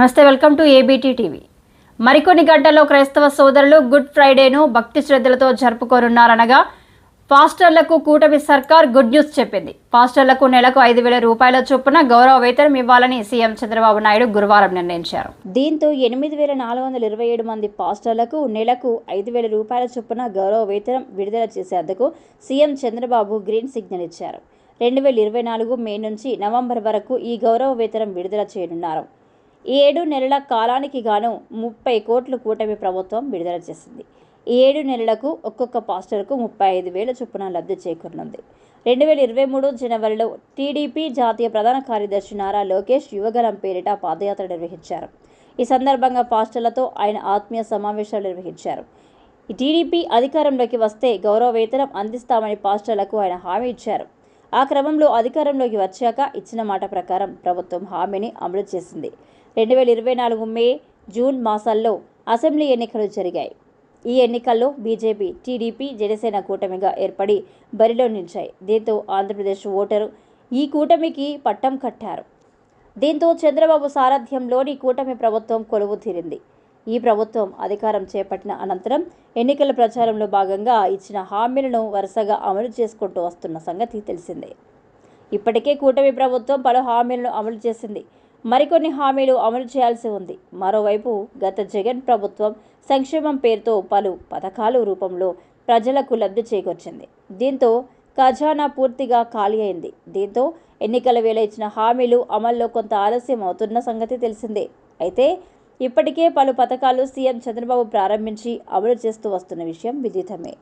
నమస్తే welcome to ABT TV మరికొన్ని గంటల్లో క్రైస్తవ సోదరులు గుడ్ ఫ్రైడేను భక్తి శ్రద్ధలతో జరుపుకోనున్నారనగా పాస్టర్లకు కూటమి సర్కార్ గుడ్ న్యూస్ చెప్పింది. పాస్టర్లకు నెలకు ఐదు వేల రూపాయల చొప్పున గౌరవ వేతనం ఇవ్వాలని సీఎం చంద్రబాబు నాయుడు గురువారం నిర్ణయించారు. దీంతో ఎనిమిది వేల నాలుగు వందల ఇరవై ఏడు మంది పాస్టర్లకు నెలకు ఐదు వేల రూపాయల చొప్పున గౌరవ వేతనం విడుదల చేసేందుకు సీఎం చంద్రబాబు గ్రీన్ సిగ్నల్ ఇచ్చారు. రెండు వేల ఇరవై నాలుగు మే నుంచి నవంబర్ వరకు ఈ గౌరవ వేతనం విడుదల చేయనున్నారు. ఏడు నెలల కాలానికి గాను ముప్పై కోట్లు కూటమి ప్రభుత్వం విడుదల చేసింది. ఏడు నెలలకు ఒక్కొక్క పాస్టర్కు ముప్పై ఐదు వేల చొప్పున లబ్ధి చేకూరనుంది. రెండు వేల ఇరవై మూడు జనవరిలో టీడీపీ జాతీయ ప్రధాన కార్యదర్శి నారా లోకేష్ యువగలం పేరిట పాదయాత్ర నిర్వహించారు. ఈ సందర్భంగా పాస్టర్లతో ఆయన ఆత్మీయ సమావేశాలు నిర్వహించారు. టీడీపీ అధికారంలోకి వస్తే గౌరవ వేతనం అందిస్తామని పాస్టర్లకు ఆయన హామీ ఇచ్చారు. ఆ క్రమంలో అధికారంలోకి వచ్చాక ఇచ్చిన మాట ప్రకారం ప్రభుత్వం హామీని అమలు చేసింది. రెండు వేల ఇరవై నాలుగు మే జూన్ మాసాల్లో అసెంబ్లీ ఎన్నికలు జరిగాయి. ఈ ఎన్నికల్లో బీజేపీ టీడీపీ జనసేన కూటమిగా ఏర్పడి బరిలో నిలిచాయి. దీంతో ఆంధ్రప్రదేశ్ ఓటరు ఈ కూటమికి పట్టం కట్టారు. దీంతో చంద్రబాబు సారథ్యంలోని కూటమి ప్రభుత్వం కొలువు తీరింది. ఈ ప్రభుత్వం అధికారం చేపట్టిన అనంతరం ఎన్నికల ప్రచారంలో భాగంగా ఇచ్చిన హామీలను వరుసగా అమలు చేసుకుంటూ వస్తున్న సంగతి తెలిసిందే. ఇప్పటికే కూటమి ప్రభుత్వం పలు హామీలను అమలు చేసింది. మరికొన్ని హామీలు అమలు చేయాల్సి ఉంది. మరోవైపు గత జగన్ ప్రభుత్వం సంక్షేమం పేరుతో పలు పథకాలు రూపంలో ప్రజలకు లబ్ధి చేకూర్చింది. దీంతో ఖజానా పూర్తిగా ఖాళీ అయింది. దీంతో ఎన్నికల వేళ ఇచ్చిన హామీలు అమల్లో కొంత ఆలస్యం అవుతున్న సంగతి తెలిసిందే. అయితే ఇప్పటికే పలు పథకాలు సీఎం చంద్రబాబు ప్రారంభించి అమలు చేస్తూ వస్తున్న విషయం విదితమే.